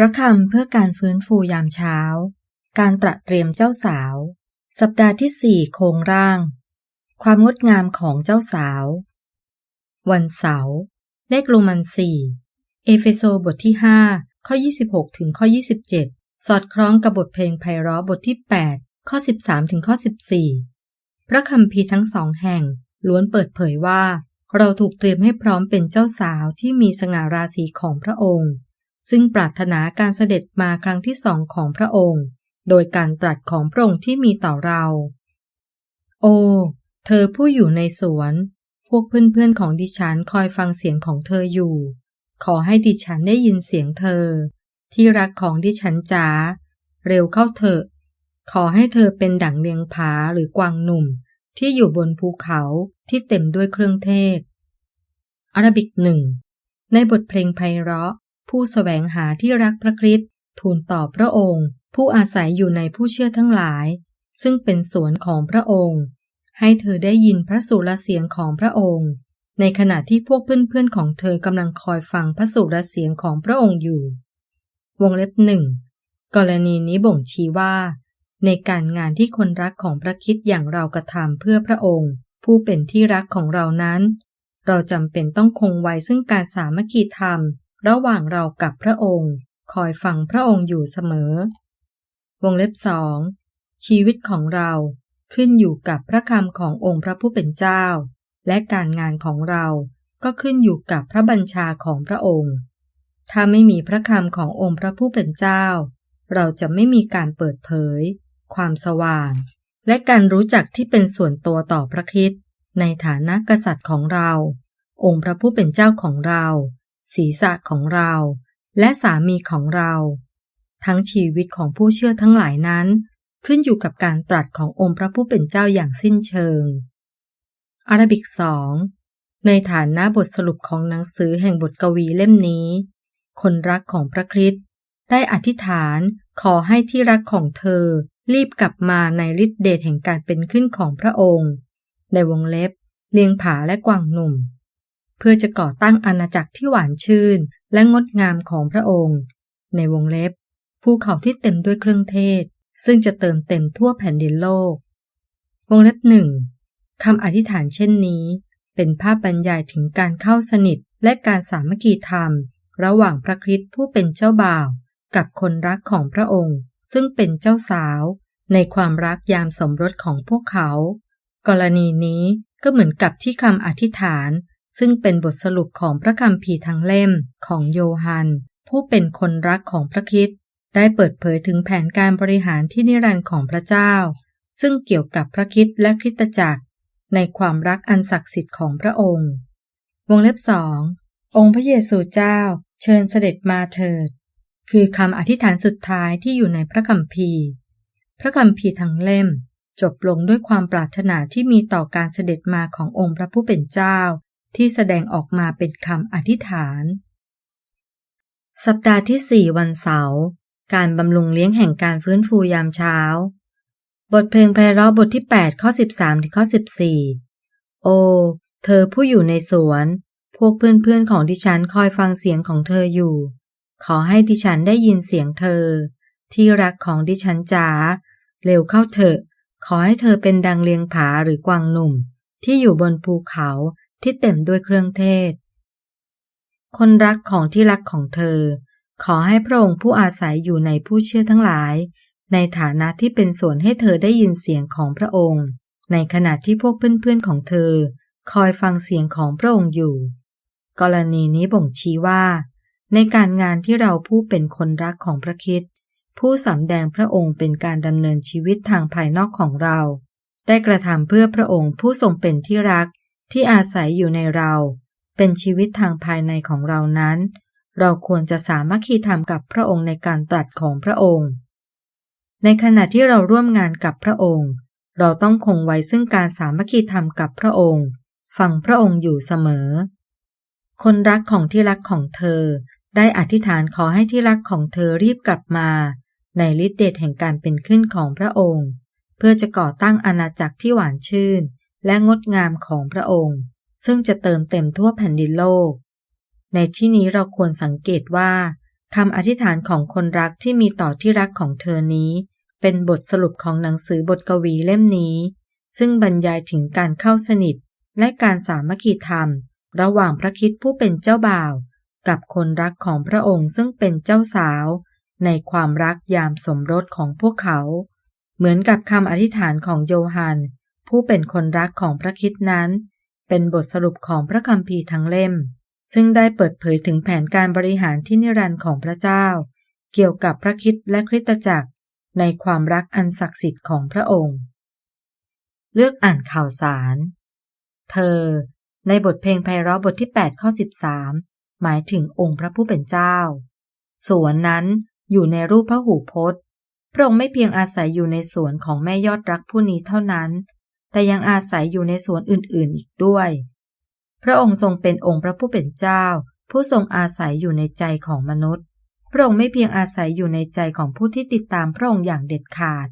พระคำเพื่อการฟื้นฟูยามเช้า การตระเตรียมเจ้าสาว สัปดาห์ที่สี่โครงร่าง ความงดงามของเจ้าสาว วันเสาร์เลขโรมันสี่เอเฟโซบทที่5ข้อ 26 ถึงข้อ 27 สอดคล้องกับบทเพลงไพเราะบทที่ 8 ข้อ 13 ถึงข้อ 14 พระคัมภีร์ทั้งสองแห่งล้วนเปิดเผยว่า เราถูกเตรียมให้พร้อมเป็นเจ้าสาวที่มีสง่าราศีของพระองค์ ซึ่งปรารถนาการเสด็จมาครั้งที่สองของพระองค์ โดยการตรัสของพระองค์ที่มีต่อเรา โอ เธอผู้อยู่ในสวน พวกเพื่อนๆของดิฉันคอยฟังเสียงของเธออยู่ ขอให้ดิฉันได้ยินเสียงเธอ ที่รักของดิฉันจ๋า เร็วเข้าเถอะ ขอให้เธอเป็นดั่งเลียงผาหรือกวางหนุ่มที่อยู่บนภูเขาที่เต็มด้วยเครื่องเทศอาราบิกหนึ่งในบทเพลงไพเราะ ผู้สแสวงหาที่รักพระคริสต์ทูลตอบพระองค์ ผู้อาศัยอยู่ในผู้เชื่อทั้งหลาย ซึ่งเป็นสวนของพระองค์ ให้เธอได้ยินพระสุรเสียงของพระองค์ ในขณะที่พวกเพื่อนๆของเธอกำลังคอยฟังพระสุรเสียงของพระองค์อยู่ วงเล็บหนึ่งกรณีนี้บ่งชี้ว่า ในการงานที่คนรักของพระคิดอย่างเรากระทำเพื่อพระองค์ ผู้เป็นที่รักของเรานั้น เราจำเป็นต้องคงไว้ซึ่งการสามัคคีธรรม ระหว่างเรากับพระองค์ คอยฟังพระองค์อยู่เสมอ วงเล็บสองชีวิตของเราขึ้นอยู่กับพระคำขององค์พระผู้เป็นเจ้า และการงานของเราก็ขึ้นอยู่กับพระบัญชาของพระองค์ ถ้าไม่มีพระคำขององค์พระผู้เป็นเจ้า เราจะไม่มีการเปิดเผย ความสว่าง และการรู้จักที่เป็นส่วนตัวต่อพระคริสต์ในฐานะกษัตริย์ของเรา องค์พระผู้เป็นเจ้าของเรา ศีรษะของเรา และสามีของเรา ทั้งชีวิตของผู้เชื่อทั้งหลายนั้น ขึ้นอยู่กับการตรัสขององค์พระผู้เป็นเจ้าอย่างสิ้นเชิง อารบิกสองในฐานนะบทสรุปของหนังสือแห่งบทกวีเล่มนี้ คนรักของพระคริสต์ได้อธิษฐานขอให้ที่รักของเธอรีบกลับมาในฤทธิเดชแห่งการเป็นขึ้นของพระองค์ ในวงเล็บ เลียงผาและกวางหนุ่ม เพื่อจะก่อตั้งอาณาจักรที่หวานชื่น และงดงามของพระองค์ ในวงเล็บ ภูเขาที่เต็มด้วยเครื่องเทศ ซึ่งจะเติมเต็มทั่วแผ่นดินโลก วงเล็บหนึ่งคำอธิษฐานเช่นนี้ เป็นภาพบรรยายถึงการเข้าสนิทและการสามัคคีธรรม ระหว่างพระคริสต์ผู้เป็นเจ้าบ่าว กับคนรักของพระองค์ ซึ่งเป็นเจ้าสาว ในความรักยามสมรสของพวกเขา กรณีนี้ก็เหมือนกับที่คำอธิษฐาน ซึ่งเป็นบทสรุปของพระคัมภีร์ทั้งเล่มของโยฮัน ผู้เป็นคนรักของพระคริสต์ได้เปิดเผยถึงแผนการบริหารที่นิรันดร์ของพระเจ้า ซึ่งเกี่ยวกับพระคริสต์และคริสตจักร ในความรักอันศักดิ์สิทธิ์ของพระองค์ วงเล็บสององค์พระเยซูเจ้า เชิญเสด็จมาเถิด คือคำอธิษฐานสุดท้ายที่อยู่ในพระคัมภีร์ พระคัมภีร์ทั้งเล่มจบลงด้วยความปรารถนาที่มีต่อการเสด็จมาขององค์พระผู้เป็นเจ้า ที่แสดงออกมาเป็นคำอธิษฐาน สัปดาห์ที่สี่วันเสาร์การบำรุงเลี้ยงแห่งการฟื้นฟูยามเช้า บทเพลงไพเราะบทที่ 8 ข้อ 13 ถึงข้อ 14 โอ เธอผู้อยู่ในสวน พวกเพื่อนๆของดิฉันคอยฟังเสียงของเธออยู่ ขอให้ดิฉันได้ยินเสียงเธอ ที่รักของดิฉันจ๋าเร็วเข้าเถอะ ขอให้เธอเป็นดังเลียงผาหรือกวางหนุ่ม ที่อยู่บนภูเขา ที่เต็มด้วยเครื่องเทศ คนรักของที่รักของเธอ ขอให้พระองค์ผู้อาศัยอยู่ในผู้เชื่อทั้งหลาย ในฐานะที่เป็นส่วนให้เธอได้ยินเสียงของพระองค์ ในขณะที่พวกเพื่อนๆของเธอ คอยฟังเสียงของพระองค์อยู่ กรณีนี้บ่งชี้ว่า ในการงานที่เราผู้เป็นคนรักของพระคริสต์ผู้สำแดงพระองค์เป็นการดำเนินชีวิตทางภายนอกของเรา ได้กระทำเพื่อพระองค์ผู้ทรงเป็นที่รัก ที่อาศัยอยู่ในเรา เป็นชีวิตทางภายในของเรานั้น เราควรจะสามัคคีธรรมกับพระองค์ในการตรัสของพระองค์ ในขณะที่เราร่วมงานกับพระองค์ เราต้องคงไว้ซึ่งการสามัคคีธรรมกับพระองค์ ฟังพระองค์อยู่เสมอ คนรักของที่รักของเธอ ได้อธิษฐานขอให้ที่รักของเธอรีบกลับมา ในฤทธิเดชแห่งการเป็นขึ้นของพระองค์ เพื่อจะก่อตั้งอาณาจักรที่หวานชื่น และงดงามของพระองค์ ซึ่งจะเติมเต็มทั่วแผ่นดินโลก ในที่นี้เราควรสังเกตว่าคำอธิษฐานของคนรักที่มีต่อที่รักของเธอนี้ เป็นบทสรุปของหนังสือบทกวีเล่มนี้ ซึ่งบรรยายถึงการเข้าสนิท และการสามัคคีธรรม ระหว่างพระคิดผู้เป็นเจ้าบ่าว กับคนรักของพระองค์ซึ่งเป็นเจ้าสาว ในความรักยามสมรสของพวกเขา เหมือนกับคำอธิษฐานของโยฮัน ผู้เป็นคนรักของพระคิดนั้น เป็นบทสรุปของพระคัมภีร์ทั้งเล่ม ซึ่งได้เปิดเผยถึงแผนการบริหารที่นิรันดร์ของพระเจ้า เกี่ยวกับพระคิดและคริสตจักร ในความรักอันศักดิ์สิทธิ์ของพระองค์ เลือกอ่านข่าวสาร เธอ ในบทเพลงไพเราะบทที่ 8 ข้อ 13 หมายถึงองค์พระผู้เป็นเจ้า สวนนั้นอยู่ในรูปพระหูพจน์พระองค์ไม่เพียงอาศัยอยู่ในสวนของแม่ยอดรักผู้นี้เท่านั้น แต่ยังอาศัยอยู่ในสวนอื่นๆอีกด้วย พระองค์ทรงเป็นองค์พระผู้เป็นเจ้า ผู้ทรงอาศัยอยู่ในใจของมนุษย์ พระองค์ไม่เพียงอาศัยอยู่ในใจของผู้ที่ติดตามพระองค์อย่างเด็ดขาด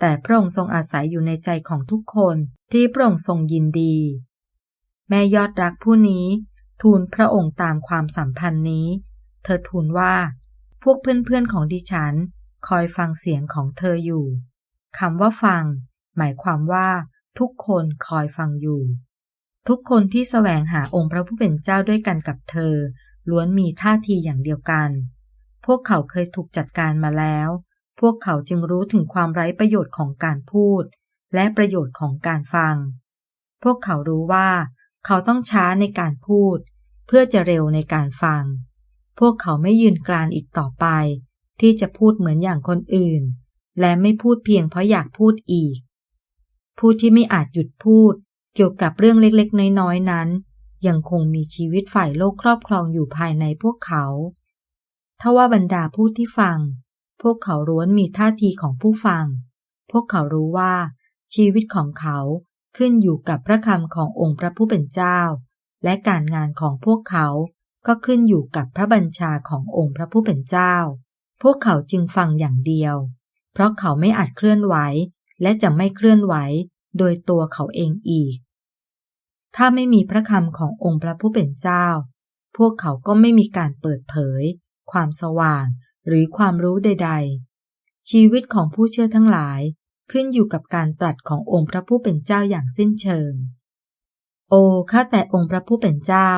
แต่พระองค์ทรงอาศัยอยู่ในใจของทุกคนที่พระองค์ทรงยินดี แม่ยอดรักผู้นี้ ทูลพระองค์ตามความสัมพันธ์นี้ เธอทูลว่า พวกเพื่อนๆของดิฉัน คอยฟังเสียงของเธออยู่คำว่าฟัง หมายความว่า ทุกคนคอยฟังอยู่ ทุกคนที่แสวงหาองค์พระผู้เป็นเจ้าด้วยกันกับเธอ ล้วนมีท่าทีอย่างเดียวกัน พวกเขาเคยถูกจัดการมาแล้ว พวกเขาจึงรู้ถึงความไร้ประโยชน์ของการพูด และประโยชน์ของการฟัง พวกเขารู้ว่า เขาต้องช้าในการพูด เพื่อจะเร็วในการฟัง พวกเขาไม่ยืนกรานอีกต่อไป ที่จะพูดเหมือนอย่างคนอื่น และไม่พูดเพียงเพราะอยากพูดอีก ผู้ที่ไม่อาจหยุดพูด เกี่ยวกับเรื่องเล็กๆ น้อยๆ นั้น ยังคงมีชีวิตฝ่ายโลกครอบครองอยู่ภายในพวกเขาถ้าว่าบรรดาผู้ที่ฟัง พวกเขาล้วนมีท่าทีของผู้ฟัง พวกเขารู้ว่า ชีวิตของเขาขึ้นอยู่กับพระคำขององค์พระผู้เป็นเจ้า และการงานของพวกเขาก็ขึ้นอยู่กับพระบัญชาขององค์พระผู้เป็นเจ้า พวกเขาจึงฟังอย่างเดียว เพราะเขาไม่อาจเคลื่อนไหว และจะไม่เคลื่อนไหว โดยตัวเขาเองอีก ถ้าไม่มีพระคำขององค์พระผู้เป็นเจ้า พวกเขาก็ไม่มีการเปิดเผย ความสว่างหรือความรู้ใด ๆ ชีวิตของผู้เชื่อทั้งหลายขึ้นอยู่กับการตรัสขององค์พระผู้เป็นเจ้าอย่างสิ้นเชิง โอ้ข้าแต่องค์พระผู้เป็นเจ้า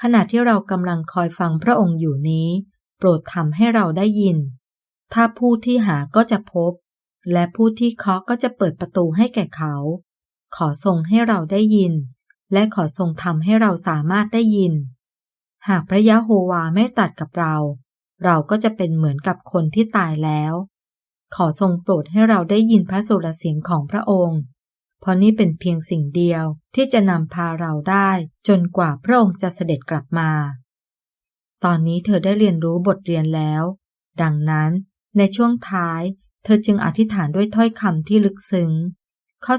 ขณะที่เรากำลังคอยฟังพระองค์อยู่นี้ โปรดทำให้เราได้ยิน ถ้าผู้ที่หาก็จะพบ และผู้ที่เคาะก็จะเปิดประตูให้แก่เขา ขอทรงให้เราได้ยิน และขอทรงทำให้เราสามารถได้ยิน หากพระยะโฮวาไม่ตรัสกับเรา เราก็จะเป็นเหมือนกับคนที่ตายแล้ว ขอทรงโปรดให้เราได้ยินพระสุรเสียงของพระองค์ เพราะนี่เป็นเพียงสิ่งเดียวที่จะนำพาเราได้จนกว่าพระองค์จะเสด็จกลับมา ตอนนี้เธอได้เรียนรู้บทเรียนแล้ว ดังนั้นในช่วงท้ายเธอจึงอธิษฐานด้วยถ้อยคำที่ลึกซึ้ง ข้อ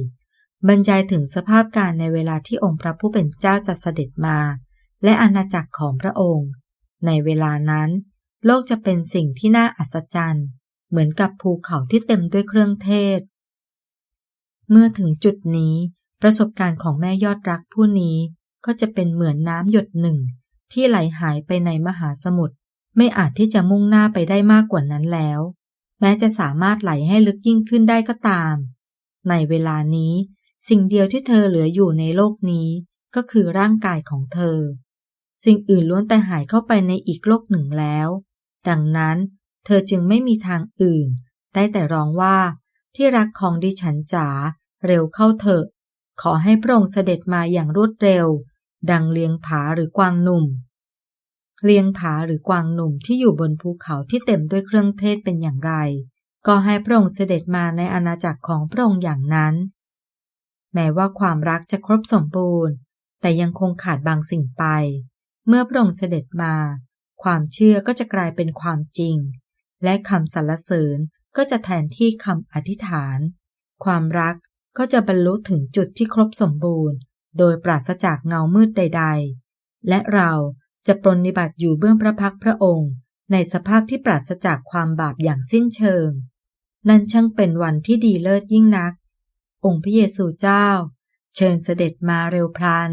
14 บรรยายถึงสภาพการในเวลาที่องค์พระผู้เป็นเจ้าจะเสด็จมา และอาณาจักรของพระองค์ ในเวลานั้น โลกจะเป็นสิ่งที่น่าอัศจรรย์ เหมือนกับภูเขาที่เต็มด้วยเครื่องเทศ เมื่อถึงจุดนี้ ประสบการณ์ของแม่ยอดรักผู้นี้ก็จะเป็นเหมือนน้ำหยดหนึ่ง ที่ไหลหายไปในมหาสมุทรไม่อาจที่จะมุ่งหน้าไปได้มากกว่านั้นแล้ว แม้จะสามารถไหลให้ลึกยิ่งขึ้นได้ก็ตาม ในเวลานี้ สิ่งเดียวที่เธอเหลืออยู่ในโลกนี้ก็คือร่างกายของเธอ สิ่งอื่นล้วนแต่หายเข้าไปในอีกโลกหนึ่งแล้ว ดังนั้น เธอจึงไม่มีทางอื่น ได้แต่ร้องว่าที่รักของดิฉันจ๋าเร็วเข้าเถอะ ขอให้พระองค์เสด็จมาอย่างรวดเร็ว ดังเลียงผาหรือกวางหนุ่ม เลียงผาหรือกวางหนุ่มที่อยู่บนภูเขาที่เต็มด้วยเครื่องเทศเป็นอย่างไร ก็ให้พระองค์เสด็จมาในอาณาจักรของพระองค์อย่างนั้น แม้ว่าความรักจะครบสมบูรณ์ แต่ยังคงขาดบางสิ่งไป เมื่อพระองค์เสด็จมา ความเชื่อก็จะกลายเป็นความจริง และคำสรรเสริญก็จะแทนที่คำอธิษฐาน ความรักก็จะบรรลุถึงจุดที่ครบสมบูรณ์ โดยปราศจากเงามืดใด ๆ และเรา จะปรนนิบัติอยู่เบื้องพระพักพระองค์ ในสภาพที่ปราศจากความบาปอย่างสิ้นเชิง นั่นช่างเป็นวันที่ดีเลิศยิ่งนัก องค์พระเยซูเจ้า เชิญเสด็จมาเร็วพลัน